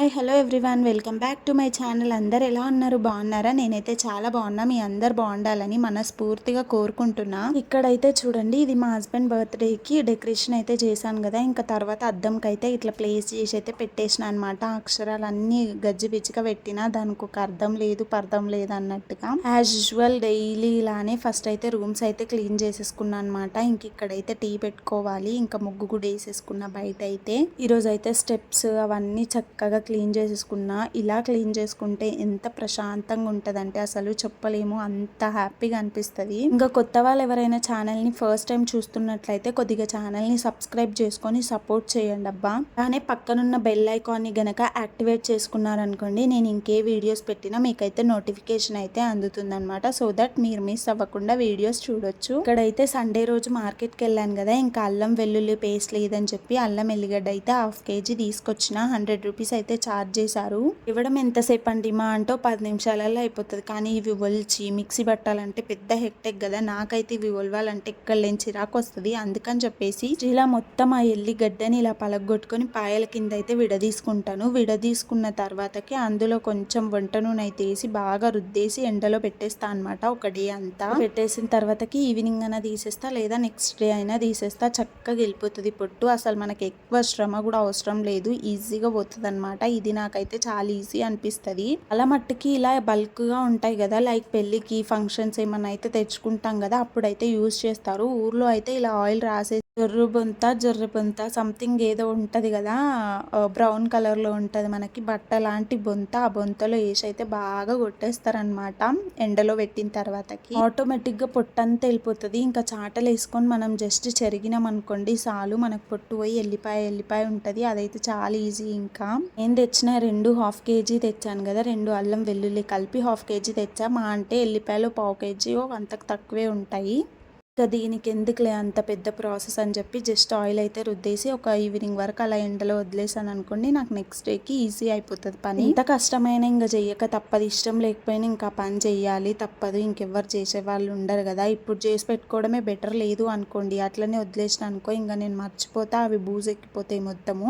Hi hello everyone welcome back to my channel అందరు ఎలా ఉన్నారు? బాగున్నారా? నేనైతే చాలా బాగున్నా. మీ అందరు బాగుండాలని మనస్ఫూర్తిగా కోరుకుంటున్నా. ఇక్కడైతే చూడండి ఇది మా హస్బెండ్ బర్త్డేకి డెకరేషన్ అయితే చేశాను కదా. ఇంకా తర్వాత అద్దంకి అయితే ఇట్లా ప్లేస్ చేసి అయితే పెట్టేసిన అనమాట అక్షరాలన్నీ గజ్జి పిచ్చిగా పెట్టినా దానికి ఒక అర్థం లేదు పర్థం లేదు అన్నట్టుగా. యాజ్ యూజువల్ డైలీ ఇలానే ఫస్ట్ అయితే రూమ్స్ అయితే క్లీన్ చేసేసుకున్నా అనమాట ఇంక ఇక్కడైతే టీ పెట్టుకోవాలి. ఇంకా ముగ్గు కూడా వేసేసుకున్నా బయట అయితే. ఈరోజు అయితే స్టెప్స్ అవన్నీ చక్కగా క్లీన్ చేసేసుకున్నా ఇలా క్లీన్ చేసుకుంటే ఎంత ప్రశాంతంగా ఉంటుందంటే అసలు చెప్పలేము. అంత హ్యాపీగా అనిపిస్తుంది. ఇంకా కొత్త వాళ్ళు ఎవరైనా ఛానల్ని ఫస్ట్ టైం చూస్తున్నట్లయితే కొద్దిగా ఛానల్ని సబ్స్క్రైబ్ చేసుకొని సపోర్ట్ చేయండి అబ్బా. అలానే పక్కనున్న బెల్ ఐకాన్ని గనక యాక్టివేట్ చేసుకున్నారనుకోండి నేను ఇంకే వీడియోస్ పెట్టినా మీకైతే నోటిఫికేషన్ అయితే అందుతుందనమాట సో దట్ మీరు మిస్ అవ్వకుండా వీడియోస్ చూడొచ్చు. ఇక్కడైతే సండే రోజు మార్కెట్కి వెళ్ళాను కదా ఇంకా అల్లం వెల్లుల్లి పేస్ట్ లేదని చెప్పి అల్లం ఎల్లిగడ్డ అయితే హాఫ్ కేజీ తీసుకొచ్చిన. హండ్రెడ్ రూపీస్ అయితే ఛార్జ్ చేశారు. ఇవ్వడం ఎంతసేపు అండి మా అంటూ పది నిమిషాలలో అయిపోతుంది. కానీ ఇవి ఒలిచి మిక్సీ పట్టాలంటే పెద్ద హెక్టెక్ కదా నాకైతే ఇవి ఒలవాలంటే ఇక్కడ లేని చిరాకు వస్తుంది. అందుకని చెప్పేసి ఇలా మొత్తం ఆ ఎల్లి గడ్డని ఇలా పలగొట్టుకొని పాయల కింద అయితే విడదీసుకుంటాను. విడదీసుకున్న తర్వాతకి అందులో కొంచెం వంట నూనె అయితే వేసి బాగా రుద్దేసి ఎండలో పెట్టేస్తా అనమాట ఒక డే అంతా. పెట్టేసిన తర్వాతకి ఈవినింగ్ అయినా తీసేస్తా లేదా నెక్స్ట్ డే అయినా తీసేస్తా. చక్కగా వెళ్ళిపోతుంది పొట్టు అసలు మనకి ఎక్కువ శ్రమ కూడా అవసరం లేదు. ఈజీగా పోతుంది అనమాట ఇది నాకైతే చాలా ఈజీ అనిపిస్తుంది. అలా మట్టుకి ఇలా బల్క్గా ఉంటాయి కదా లైక్ పెళ్ళికి ఫంక్షన్స్ ఏమన్నా అయితే తెచ్చుకుంటాం కదా అప్పుడైతే యూజ్ చేస్తారు. ఊర్లో అయితే ఇలా ఆయిల్ రాసే జొర్రు బొంత జొర్రు బొంత సంథింగ్ ఏదో ఉంటుంది కదా బ్రౌన్ కలర్లో ఉంటుంది మనకి బట్ట లాంటి బొంత ఆ బొంతలో వేసి అయితే బాగా కొట్టేస్తారనమాట ఎండలో పెట్టిన తర్వాతకి. ఆటోమేటిక్గా పొట్టంతా వెళ్ళిపోతుంది. ఇంకా చాటలు వేసుకొని మనం జస్ట్ చెరిగినాం అనుకోండి చాలు మనకు పొట్టు పోయి ఎల్లిపాయ ఎల్లిపాయ ఉంటుంది. అదైతే చాలా ఈజీ ఇంకా. నేను తెచ్చిన రెండు హాఫ్ కేజీ తెచ్చాను కదా రెండు అల్లం వెల్లుల్లి కలిపి హాఫ్ కేజీ తెచ్చా? మా అంటే ఎల్లిపాయలు పావు కేజీ అంతకు తక్కువే ఉంటాయి. ఇంకా దీనికి ఎందుకులే అంత పెద్ద ప్రాసెస్ అని చెప్పి జస్ట్ ఆయిల్ అయితే రుద్దేసి ఒక ఈవినింగ్ వరకు అలా ఎండలో వదిలేసాను అనుకోండి నాకు నెక్స్ట్ డేకి ఈజీ అయిపోతుంది పని. ఇంత కష్టమైన ఇంకా చెయ్యక తప్పదు ఇష్టం లేకపోయినా ఇంకా పని చేయాలి తప్పదు ఇంకెవ్వరు చేసే వాళ్ళు ఉండరు కదా. ఇప్పుడు చేసి పెట్టుకోవడమే బెటర్ లేదు అనుకోండి అట్లనే వదిలేసిన అనుకో ఇంకా నేను మర్చిపోతా అవి బూజు ఎక్కిపోతాయి మొత్తము.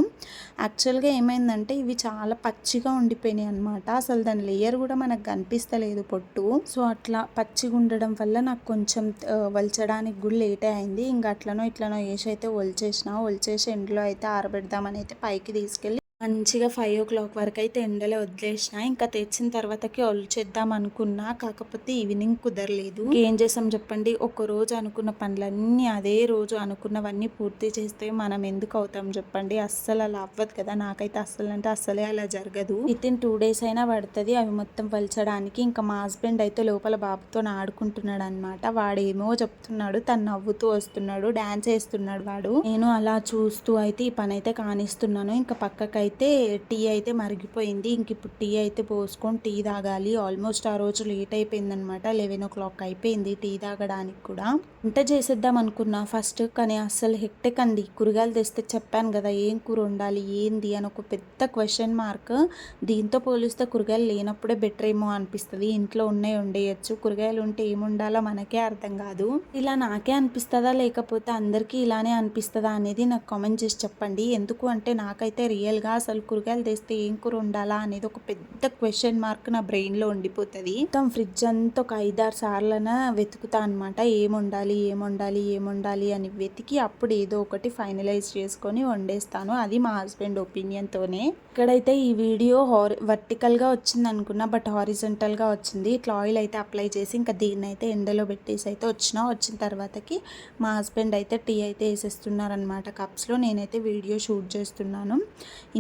యాక్చువల్గా ఏమైందంటే ఇవి చాలా పచ్చిగా ఉండిపోయినాయి అనమాట అసలు దాని లేయర్ కూడా మనకు కనిపిస్తలేదు పొట్టు. సో అట్లా పచ్చిగా ఉండడం వల్ల నాకు కొంచెం వలచడానికి దానికి కూడా లేట్ అయింది. ఇంకా అట్లనో ఇట్లనో వేసి అయితే ఒలిచేసిన ఒలిచేసి ఎండలో అయితే ఆరబెడదామని అయితే పైకి తీసుకెళ్ళి మంచిగా ఫైవ్ ఓ క్లాక్ వరకు అయితే ఎండలో వదిలేసిన ఇంకా తెచ్చిన తర్వాతకి చేద్దాం అనుకున్నా కాకపోతే ఈవినింగ్ కుదరలేదు. ఏం చేసాం చెప్పండి? ఒక రోజు అనుకున్న పనులన్నీ అదే రోజు అనుకున్నవన్నీ పూర్తి చేస్తే మనం ఎందుకు అవుతాం చెప్పండి? అస్సలు అలా అవ్వదు కదా. నాకైతే అస్సలు అంటే అస్సలే అలా జరగదు. విత్ ఇన్ టూ డేస్ అయినా పడుతుంది. అవి మొత్తం పలచడానికి ఇంకా మా హస్బెండ్ అయితే లోపల బాబుతో ఆడుకుంటున్నాడు అనమాట వాడు ఏమో చెప్తున్నాడు తను నవ్వుతూ వస్తున్నాడు డాన్స్ వేస్తున్నాడు వాడు. నేను అలా చూస్తూ అయితే ఈ పని అయితే కానిస్తున్నాను. ఇంకా పక్కకైతే అయితే టీ అయితే మరిగిపోయింది. ఇంక ఇప్పుడు టీ అయితే పోసుకొని టీ తాగాలి. ఆల్మోస్ట్ ఆ రోజు లేట్ అయిపోయిందనమాట. లెవెన్ ఓ క్లాక్ అయిపోయింది టీ తాగడానికి కూడా. వంట చేసేద్దాం అనుకున్నా. ఫస్ట్ కానీ అస్సలు హెక్టెక్ అండి కూరగాయలు తెస్తే చెప్పాను కదా ఏం కూర ఉండాలి ఏంది అని ఒక పెద్ద క్వశ్చన్ మార్క్. దీంతో పోలిస్తే కూరగాయలు లేనప్పుడే బెటర్ ఏమో అనిపిస్తుంది. ఇంట్లో ఉన్నాయి ఉండేయచ్చు కూరగాయలు ఉంటే ఏముండాలో మనకే అర్థం కాదు. ఇలా నాకే అనిపిస్తుందా లేకపోతే అందరికీ ఇలానే అనిపిస్తుందా అనేది నాకు కామెంట్ చేసి చెప్పండి. ఎందుకు అంటే నాకైతే రియల్గా అసలు కూరగాయలు తెస్తే ఏం కూర ఉండాలా అనేది ఒక పెద్ద క్వశ్చన్ మార్క్ నా బ్రెయిన్లో ఉండిపోతుంది. మొత్తం ఫ్రిడ్జ్ అంతా ఒక ఐదారు సార్లన వెతుకుతా అనమాట ఏం వండాలి ఏం వండాలి ఏం వండాలి అని వెతికి అప్పుడు ఏదో ఒకటి ఫైనలైజ్ చేసుకొని వండేస్తాను. అది మా హస్బెండ్ ఒపీనియన్తోనే ఇక్కడైతే ఈ వీడియో హారి వర్టికల్గా వచ్చింది అనుకున్నా బట్ హారిజెంటల్గా వచ్చింది. ఇట్లా ఆయిల్ అయితే అప్లై చేసి ఇంకా దీన్ని అయితే ఎండలో పెట్టేసి అయితే వచ్చిన వచ్చిన తర్వాతకి మా హస్బెండ్ అయితే టీ అయితే వేసేస్తున్నారనమాట కప్స్లో. నేనైతే వీడియో షూట్ చేస్తున్నాను.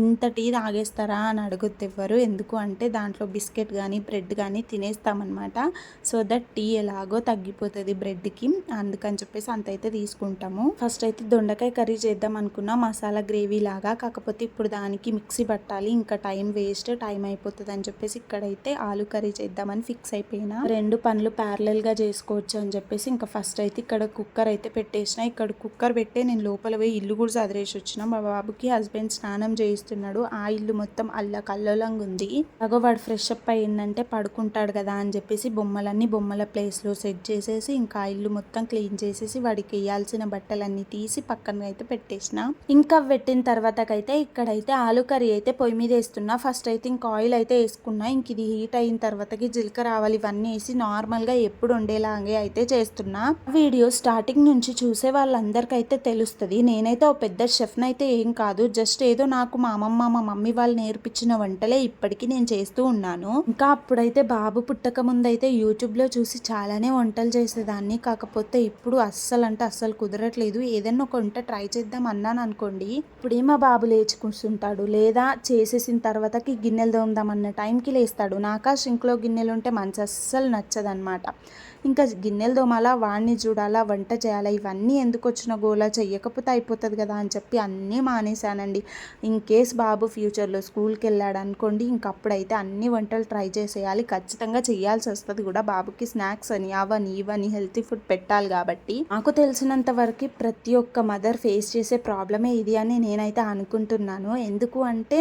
ఇంత టీ తాగేస్తారా అని అడుగుతూ ఇవ్వరు ఎందుకు అంటే దాంట్లో బిస్కెట్ కానీ బ్రెడ్ కానీ తినేస్తామన్నమాట. సో దట్ టీ ఎలాగో తగ్గిపోతుంది బ్రెడ్కి. అందుకని చెప్పేసి అంత అయితే తీసుకుంటాము. ఫస్ట్ అయితే దొండకాయ కర్రీ చేద్దాం అనుకున్నా మసాలా గ్రేవీ లాగా. కాకపోతే ఇప్పుడు దానికి మిక్సీ పెట్టాలి. ఇంకా టైం వేస్ట్ టైం అయిపోతుంది అని చెప్పేసి ఇక్కడైతే ఆలు కర్రీ చేద్దామని ఫిక్స్ అయిపోయినా. రెండు పనులు ప్యారలల్గా చేసుకోవచ్చు అని చెప్పేసి ఇంకా ఫస్ట్ అయితే ఇక్కడ కుక్కర్ అయితే పెట్టేసిన. ఇక్కడ కుక్కర్ పెట్టే నేను లోపల పోయి ఇల్లు కూడా చదివేసి వచ్చిన. మా బాబుకి హస్బెండ్ స్నానం చేయిస్తున్నాడు. చేస్తున్నాడు ఆ ఇల్లు మొత్తం అల్ల కల్లోలంగా ఉంది. అగో వాడు ఫ్రెష్ అప్ అయ్యిందంటే పడుకుంటాడు కదా అని చెప్పేసి బొమ్మలన్నీ బొమ్మల ప్లేస్లో సెట్ చేసేసి ఇంకా ఆ ఇల్లు మొత్తం క్లీన్ చేసేసి వాడికి వేయాల్సిన బట్టలన్నీ తీసి పక్కన అయితే పెట్టేసిన. ఇంకా పెట్టిన తర్వాతకైతే ఇక్కడైతే ఆలు కర్రీ అయితే పొయ్యి మీద వేస్తున్నా. ఫస్ట్ అయితే ఇంకా ఆయిల్ అయితే వేసుకున్నా. ఇంక ఇది హీట్ అయిన తర్వాతకి జీలకర్ర ఆవాలు ఇవన్నీ వేసి నార్మల్గా ఎప్పుడు ఉండేలాగే అయితే చేస్తున్నా. వీడియో స్టార్టింగ్ నుంచి చూసే వాళ్ళందరికైతే తెలుస్తుంది. నేనైతే ఒక పెద్ద షెఫ్ని అయితే ఏం కాదు. జస్ట్ ఏదో నాకు మా అమ్మమ్మ మా మమ్మీ వాళ్ళు నేర్పించిన వంటలే ఇప్పటికీ నేను చేస్తూ ఉన్నాను. ఇంకా అప్పుడైతే బాబు పుట్టక ముందైతే యూట్యూబ్లో చూసి చాలానే వంటలు చేసేదాన్ని. కాకపోతే ఇప్పుడు అస్సలు అంటే అస్సలు కుదరట్లేదు. ఏదైనా ఒక వంట ట్రై చేద్దాం అన్నాను అనుకోండి ఇప్పుడే మా బాబు లేచి కూర్చుంటాడు? లేదా చేసేసిన తర్వాతకి గిన్నెలు తోముదాం అన్న టైంకి లేస్తాడు. నాకా షింక్లో గిన్నెలు ఉంటే మంచి అస్సలు నచ్చదనమాట ఇంకా గిన్నెలు దోమాలా వాడిని చూడాలా వంట చేయాలా ఇవన్నీ ఎందుకు వచ్చిన గోలా చెయ్యకపోతే అయిపోతుంది కదా అని చెప్పి అన్నీ మానేశానండి. ఇన్ కేస్ బాబు ఫ్యూచర్లో స్కూల్కి వెళ్ళాడు అనుకోండి ఇంకప్పుడైతే అన్ని వంటలు ట్రై చేసేయాలి. ఖచ్చితంగా చేయాల్సి వస్తుంది కూడా బాబుకి స్నాక్స్ అని అవని ఇవని హెల్తీ ఫుడ్ పెట్టాలి కాబట్టి. నాకు తెలిసినంత వరకు ప్రతి ఒక్క మదర్ ఫేస్ చేసే ప్రాబ్లమే ఇది అని నేనైతే అనుకుంటున్నాను. ఎందుకు అంటే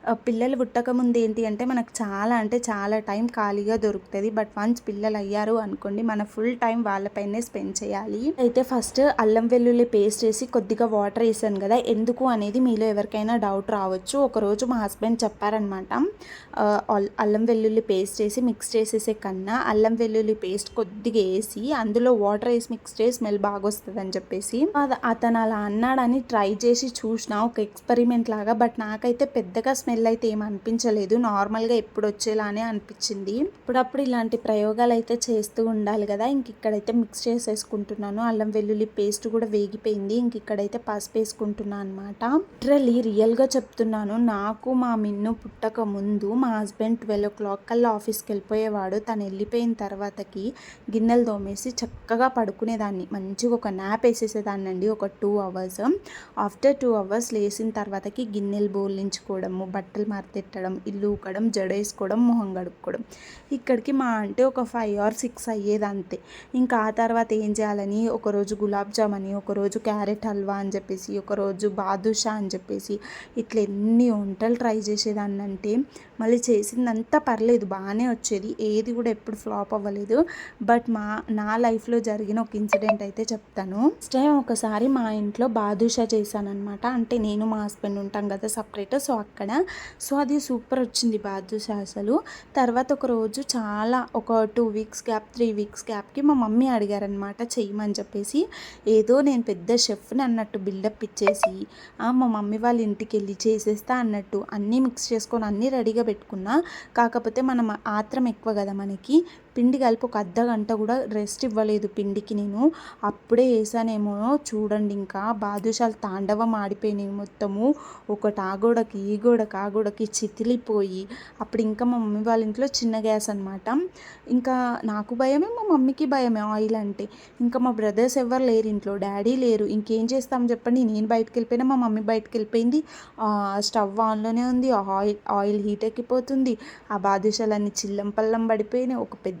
పిల్లలు పుట్టకముందు ఏంటి అంటే మనకు చాలా అంటే చాలా టైం ఖాళీగా దొరుకుతుంది. బట్ వన్స్ పిల్లలు అయ్యారు అనుకోండి మన ఫుల్ టైం వాళ్ళపైనే స్పెండ్ చేయాలి. అయితే ఫస్ట్ అల్లం వెల్లుల్లి పేస్ట్ వేసి కొద్దిగా వాటర్ వేసాను కదా ఎందుకు అనేది మీలో ఎవరికైనా డౌట్ రావచ్చు. ఒకరోజు మా హస్బెండ్ చెప్పారనమాట అల్- అల్లం వెల్లుల్లి పేస్ట్ వేసి మిక్స్ చేసేసే కన్నా అల్లం వెల్లుల్లి పేస్ట్ కొద్దిగా వేసి అందులో వాటర్ వేసి మిక్స్ చేసి స్మెల్ బాగా వస్తుంది అని చెప్పేసి అతను అలా అన్నాడని ట్రై చేసి చూసిన ఒక ఎక్స్పెరిమెంట్ లాగా. బట్ నాకైతే పెద్దగా స్మెల్ అయితే ఏం అనిపించలేదు. నార్మల్గా ఎప్పుడు వచ్చేలానే అనిపించింది. ఇప్పుడప్పుడు ఇలాంటి ప్రయోగాలు అయితే చేస్తూ ఉండాలి కదా. ఇంక ఇక్కడైతే మిక్స్ చేసేసుకుంటున్నాను. అల్లం వెల్లుల్లి పేస్ట్ కూడా వేగిపోయింది. ఇంక ఇక్కడైతే పసుపు వేసుకుంటున్నాను అనమాట లిటరలీ రియల్గా చెప్తున్నాను. నాకు మా మిన్ను పుట్టక ముందు మా హస్బెండ్ ట్వెల్వ్ ఓ క్లాక్ కల్లా ఆఫీస్కి వెళ్ళిపోయేవాడు తను వెళ్ళిపోయిన తర్వాతకి గిన్నెలు తోమేసి చక్కగా పడుకునేదాన్ని. మంచిగా ఒక నాప్ వేసేసేదాన్ని అండి ఒక two hours. After two hours లేచిన తర్వాతకి గిన్నెలు బోర్లించుకోవడము బట్టలు మరతెట్టడం ఇల్లు ఊకడం జడేసుకోవడం మొహం కడుక్కోవడం. ఇక్కడికి మా అంటే ఒక ఫైవ్ ఆర్ సిక్స్ అయ్యేది అంతే ఇంకా ఆ తర్వాత ఏం చేయాలని ఒకరోజు గులాబ్ జామ్ అని ఒకరోజు క్యారెట్ హల్వా అని చెప్పేసి ఒకరోజు బాదుషా అని చెప్పేసి ఇట్లా ఎన్ని వంటలు ట్రై చేసేదాన్ని అంటే మళ్ళీ చేసిందంతా పర్లేదు బాగానే వచ్చేది. ఏది కూడా ఎప్పుడు ఫ్లాప్ అవ్వలేదు. బట్ మా నా లైఫ్లో జరిగిన ఒక ఇన్సిడెంట్ అయితే చెప్తాను. ఫస్ట్ టైం ఒకసారి మా ఇంట్లో బాదుషా చేశానమాట అంటే నేను మా హస్బెండ్ ఉంటాం కదా సపరేట్ సో అక్కడ సో అది సూపర్ వచ్చింది బాదుషా అసలు. తర్వాత ఒక రోజు చాలా ఒక two weeks gap three weeks గ్యాప్కి మా మమ్మీ అడిగారనమాట చెయ్యమని చెప్పేసి. ఏదో నేను పెద్ద షెఫ్ని అన్నట్టు బిల్డప్ ఇచ్చేసి మా మమ్మీ వాళ్ళ ఇంటికి వెళ్ళి చేసేస్తా అన్నట్టు అన్నీ మిక్స్ చేసుకొని అన్నీ రెడీగా పెట్టుకున్నా. కాకపోతే మనం ఆత్రం ఎక్కువ కదా మనకి పిండి కలిపి ఒక అర్ధ గంట కూడా రెస్ట్ ఇవ్వలేదు పిండికి నేను. అప్పుడే వేసానేమో చూడండి ఇంకా బాదుషాలు తాండవం ఆడిపోయినాయి మొత్తము. ఒకటి ఆ గోడకి ఈ గోడకి ఆ గోడకి చితిలిపోయి అప్పుడు ఇంకా మా మమ్మీ వాళ్ళ ఇంట్లో చిన్న గ్యాస్ అనమాట ఇంకా నాకు భయమే మా మమ్మీకి భయమే ఆయిల్ అంటే. ఇంకా మా బ్రదర్స్ ఎవరు లేరు ఇంట్లో డాడీ లేరు. ఇంకేం చేస్తాం చెప్పండి నేను బయటకు వెళ్ళిపోయినా మా మమ్మీ బయటకు వెళ్ళిపోయింది. స్టవ్ ఆన్లోనే ఉంది ఆయిల్ ఆయిల్ హీట్ ఎక్కిపోతుంది. ఆ బాదుషాలన్నీ చిల్లం పల్లం పడిపోయినాయి. ఒక పెద్ద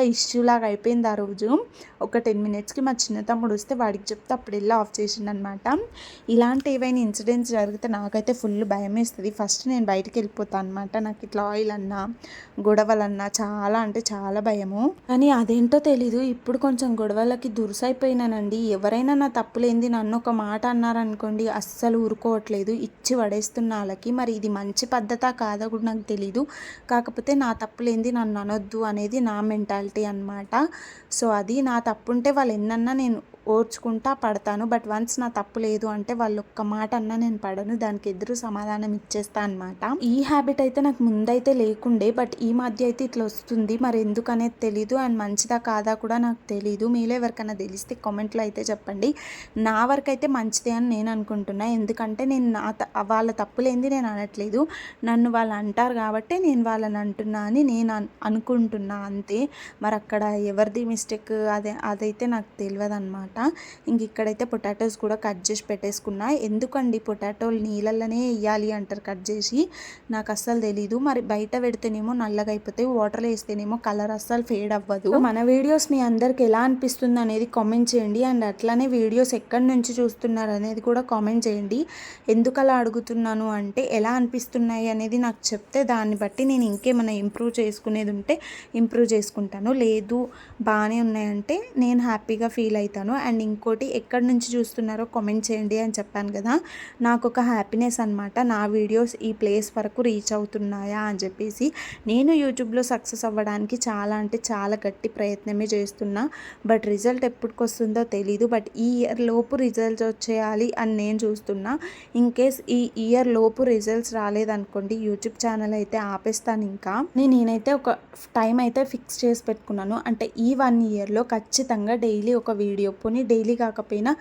ఇష్యూ లాగా అయిపోయింది ఆ రోజు. ఒక టెన్ మినిట్స్కి మా చిన్న తమ్ముడు వస్తే వాడికి చెప్తే అప్పుడు వెళ్ళి ఆఫ్ చేసిండనమాట ఇలాంటి ఏవైనా ఇన్సిడెంట్స్ జరిగితే నాకైతే ఫుల్ భయం వేస్తుంది. ఫస్ట్ నేను బయటికి వెళ్ళిపోతాను అనమాట నాకు ఇట్లా ఆయిల్ అన్నా గొడవలన్నా చాలా అంటే చాలా భయము. కానీ అదేంటో తెలీదు. ఇప్పుడు కొంచెం గొడవలకి దురుసైపోయినానండి. ఎవరైనా నా తప్పులేంది నన్ను ఒక మాట అన్నారనుకోండి అస్సలు ఊరుకోవట్లేదు. ఇచ్చి పడేస్తున్న వాళ్ళకి. మరి ఇది మంచి పద్ధత కాదో కూడా నాకు తెలీదు. కాకపోతే నా తప్పులేంది నన్ను అనొద్దు అనేది నా మెంటాలిటీ. అన్నమాట. సో అది నా తప్పు ఉంటే వాళ్ళు ఎన్నన్నా నేను ఓర్చుకుంటా పడతాను. బట్ వన్స్ నా తప్పు లేదు అంటే వాళ్ళు ఒక్క మాట అన్నా నేను పడను. దానికి ఎదురు సమాధానం ఇచ్చేస్తా అనమాట ఈ హ్యాబిట్ అయితే నాకు ముందైతే లేకుండే బట్ ఈ మధ్య అయితే ఇట్లా వస్తుంది. మరి ఎందుకనేది తెలీదు. అండ్ మంచిదా కాదా కూడా నాకు తెలీదు. మీలో ఎవరికైనా తెలిస్తే కామెంట్లో అయితే చెప్పండి. నా వరకు అయితే మంచిదే అని నేను అనుకుంటున్నా. ఎందుకంటే నేను నా వాళ్ళ తప్పులేంది నేను అనట్లేదు. నన్ను వాళ్ళు అంటారు కాబట్టి నేను వాళ్ళని అంటున్నా అని నేను అనుకుంటున్నా అంతే. మరి అక్కడ ఎవరిది మిస్టేక్ అదే అదైతే నాకు తెలియదు అనమాట అనమాట. ఇంక ఇక్కడైతే పొటాటోస్ కూడా కట్ చేసి పెట్టేసుకున్నా. ఎందుకండి పొటాటోలు నీళ్ళల్లోనే వేయాలి అంటారు కట్ చేసి? నాకు అస్సలు తెలీదు. మరి బయట పెడితేనేమో నల్లగా అయిపోతాయి. వాటర్లో వేస్తేనేమో కలర్ అస్సలు ఫేడ్ అవ్వదు. మన వీడియోస్ మీ అందరికి ఎలా అనిపిస్తుంది అనేది కామెంట్ చేయండి. అండ్ అట్లానే వీడియోస్ ఎక్కడి నుంచి చూస్తున్నారు అనేది కూడా కామెంట్ చేయండి. ఎందుకు అలా అడుగుతున్నాను అంటే ఎలా అనిపిస్తున్నాయి అనేది నాకు చెప్తే దాన్ని బట్టి నేను ఇంకేమైనా ఇంప్రూవ్ చేసుకునేది ఉంటే ఇంప్రూవ్ చేసుకుంటాను. లేదు బాగానే ఉన్నాయంటే నేను హ్యాపీగా ఫీల్ అవుతాను. అండ్ ఇంకోటి ఎక్కడి నుంచి చూస్తున్నారో కామెంట్ చేయండి అని చెప్పాను కదా. నాకు ఒక హ్యాపీనెస్ అనమాట నా వీడియోస్ ఈ ప్లేస్ వరకు రీచ్ అవుతున్నాయా అని చెప్పేసి. నేను యూట్యూబ్లో సక్సెస్ అవ్వడానికి చాలా అంటే చాలా గట్టి ప్రయత్నమే చేస్తున్నా. బట్ రిజల్ట్ ఎప్పటికి వస్తుందో తెలీదు. బట్ ఈ ఇయర్ లోపు రిజల్ట్స్ వచ్చేయాలి అని నేను చూస్తున్నా. ఇన్ కేస్ ఈ ఇయర్ లోపు రిజల్ట్స్ రాలేదనుకోండి యూట్యూబ్ ఛానల్ అయితే ఆపేస్తాను ఇంకా. నేను నేనైతే ఒక టైం అయితే ఫిక్స్ చేసి పెట్టుకున్నాను. అంటే ఈ వన్ ఇయర్లో ఖచ్చితంగా డైలీ ఒక వీడియో చేసుకొని డైలీ కాకపోయినా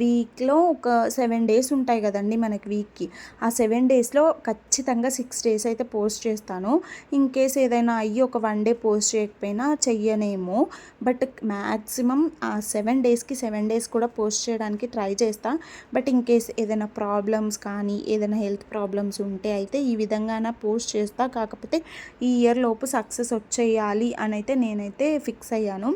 వీక్లో ఒక సెవెన్ డేస్ ఉంటాయి కదండి మనకి వీక్కి. ఆ సెవెన్ డేస్లో ఖచ్చితంగా సిక్స్ డేస్ అయితే పోస్ట్ చేస్తాను. ఇన్ కేస్ ఏదైనా అయ్యి ఒక వన్ డే పోస్ట్ చేయకపోయినా చెయ్యనేమో. బట్ మ్యాక్సిమం ఆ సెవెన్ డేస్కి సెవెన్ డేస్ కూడా పోస్ట్ చేయడానికి ట్రై చేస్తా. బట్ ఇన్ కేస్ ఏదైనా ప్రాబ్లమ్స్ కానీ ఏదైనా హెల్త్ ప్రాబ్లమ్స్ ఉంటే అయితే ఈ విధంగా పోస్ట్ చేస్తా. కాకపోతే ఈ ఇయర్ లోపు సక్సెస్ వచ్చేయాలి అని అయితే నేనైతే ఫిక్స్ అయ్యాను.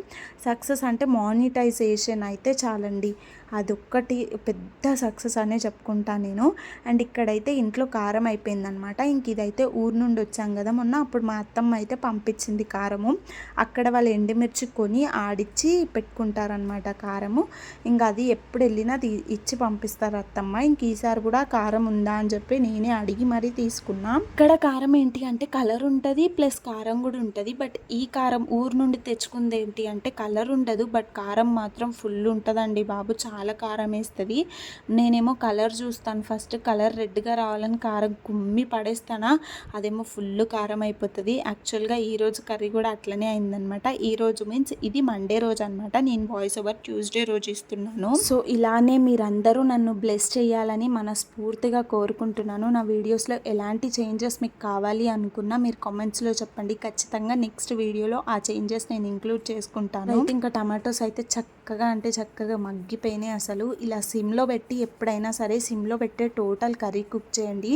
సక్సెస్ అంటే మానిటైజేషన్ అయితే చాలండి. అదొక్కటి పెద్ద సక్సెస్ అనే చెప్పుకుంటాను నేను. అండ్ ఇక్కడైతే ఇంట్లో కారం అయిపోయిందనమాట. ఇంక ఇదైతే ఊరు నుండి వచ్చాం కదా మొన్న. అప్పుడు మా అత్తమ్మ అయితే పంపించింది కారము. అక్కడ వాళ్ళు ఎండుమిర్చి కొని ఆడిచ్చి పెట్టుకుంటారనమాట కారము. ఇంకా అది ఎప్పుడు వెళ్ళినా ఇచ్చి పంపిస్తారు అత్తమ్మ. ఇంక ఈసారి కూడా కారం ఉందా అని చెప్పి నేనే అడిగి మరీ తీసుకున్నా. ఇక్కడ కారం ఏంటి అంటే కలర్ ఉంటుంది ప్లస్ కారం కూడా ఉంటుంది. బట్ ఈ కారం ఊరు నుండి తెచ్చుకుంది ఏంటి అంటే కలర్ ఉండదు. బట్ కారం మాత్రం ఫుల్ ఉంటుందండి బాబు. చాలా చాలా కారం వేస్తుంది నేనేమో కలర్ చూస్తాను. ఫస్ట్ కలర్ రెడ్గా రావాలని కారం కుమ్మి పడేస్తానా అదేమో ఫుల్ కారం అయిపోతుంది యాక్చువల్గా ఈరోజు కర్రీ కూడా అట్లనే అయిందనమాట. ఈరోజు మీన్స్ ఇది మండే రోజు అనమాట నేను వాయిస్ ఓవర్ ట్యూస్డే రోజు ఇస్తున్నాను. సో ఇలానే మీరందరూ నన్ను బ్లెస్ చేయాలని మనస్ఫూర్తిగా కోరుకుంటున్నాను. నా వీడియోస్లో ఎలాంటి చేంజెస్ మీకు కావాలి అనుకున్నా మీరు కామెంట్స్లో చెప్పండి. ఖచ్చితంగా నెక్స్ట్ వీడియోలో ఆ చేంజెస్ నేను ఇంక్లూడ్ చేసుకుంటాను. ఇంకా టమాటోస్ అయితే చక్కగా అంటే చక్కగా మగ్గిపోయినాయి. అసలు ఇలా సిమ్లో పెట్టి ఎప్పుడైనా సరే సిమ్లో పెట్టే టోటల్ కర్రీ కుక్ చేయండి.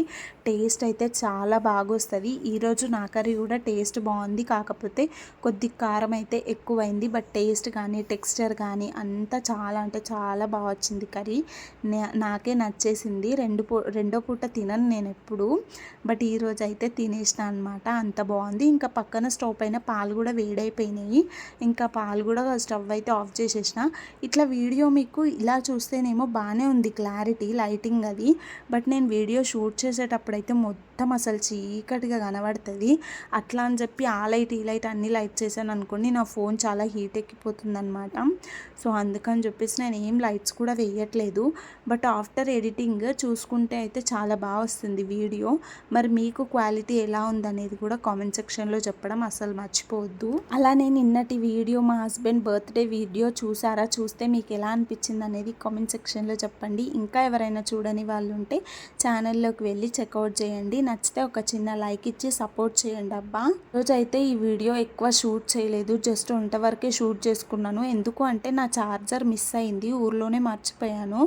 టేస్ట్ అయితే చాలా బాగా వస్తుంది ఈరోజు నా కర్రీ కూడా టేస్ట్ బాగుంది. కాకపోతే కొద్ది కారం అయితే ఎక్కువైంది. బట్ టేస్ట్ కానీ టెక్స్చర్ కానీ అంతా చాలా అంటే చాలా బాగా వచ్చింది కర్రీ. నాకే నచ్చేసింది. రెండు పూ రెండో పూట తినను నేను ఎప్పుడు. బట్ ఈరోజు అయితే తినేసిన అనమాట అంత బాగుంది. ఇంకా పక్కన స్టవ్ పైన పాలు కూడా వేడైపోయినాయి. ఇంకా పాలు కూడా స్టవ్ అయితే ఆఫ్ చేసేసిన. ఇట్లా వీడియో మీకు ఇలా చూస్తేనేమో బాగానే ఉంది క్లారిటీ లైటింగ్ అది. బట్ నేను వీడియో షూట్ చేసేటప్పుడు అయితే మొత్తం అసలు చీకటిగా కనబడుతుంది. అట్లా అని చెప్పి ఆ లైట్ ఈ లైట్ అన్ని లైట్ చేశాను అనుకోండి నా ఫోన్ చాలా హీట్ ఎక్కిపోతుంది అనమాట సో అందుకని చెప్పేసి నేను ఏం లైట్స్ కూడా వేయట్లేదు. బట్ ఆఫ్టర్ ఎడిటింగ్ చూసుకుంటే అయితే చాలా బాగా వస్తుంది వీడియో. మరి మీకు క్వాలిటీ ఎలా ఉందనేది కూడా కామెంట్ సెక్షన్లో చెప్పడం అసలు మర్చిపోవద్దు. అలా నేను నిన్నటి వీడియో మా హస్బెండ్ బర్త్డే వీడియో చూసారా? చూస్తే మీకు ఎలా అనిపించింది అనేది కామెంట్ సెక్షన్లో చెప్పండి. ఇంకా ఎవరైనా చూడని వాళ్ళు ఉంటే ఛానల్లోకి వెళ్ళి చెక్అవుట్ చేయండి. నచ్చితే ఒక చిన్న లైక్ ఇచ్చి సపోర్ట్ చేయండి అబ్బా. రోజైతే ఈ వీడియో ఎక్కువ షూట్ చేయలేదు. జస్ట్ ఉంట వరకే షూట్ చేసుకున్నాను. ఎందుకు అంటే నా ఛార్జర్ మిస్ అయింది. ఊర్లోనే మర్చిపోయాను.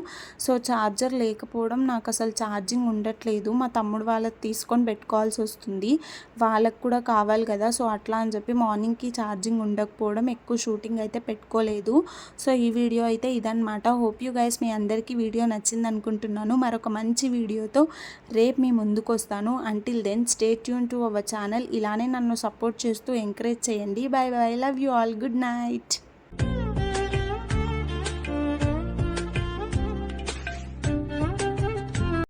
సో ఛార్జర్ లేకపోవడం నాకు అసలు ఛార్జింగ్ ఉండట్లేదు. మా తమ్ముడు వాళ్ళకి తీసుకొని పెట్టుకోవాల్సి వస్తుంది. వాళ్ళకు కూడా కావాలి కదా. సో అట్లా అని చెప్పి మార్నింగ్కి ఛార్జింగ్ ఉండకపోవడం ఎక్కువ షూటింగ్ అయితే పెట్టుకోలేదు. సో ఈ వీడియో అయితే ఇదన్నమాట. హోప్ యూ గైస్ మీ అందరికీ వీడియో నచ్చింది అనుకుంటున్నాను మరొక మంచి వీడియోతో రేపు మీ ముందుకు వస్తాను until then stay tune to our channel ఇలానే నన్ను సపోర్ట్ చేస్తూ ఎంకరేజ్ చేయండి. Bye bye love you all good night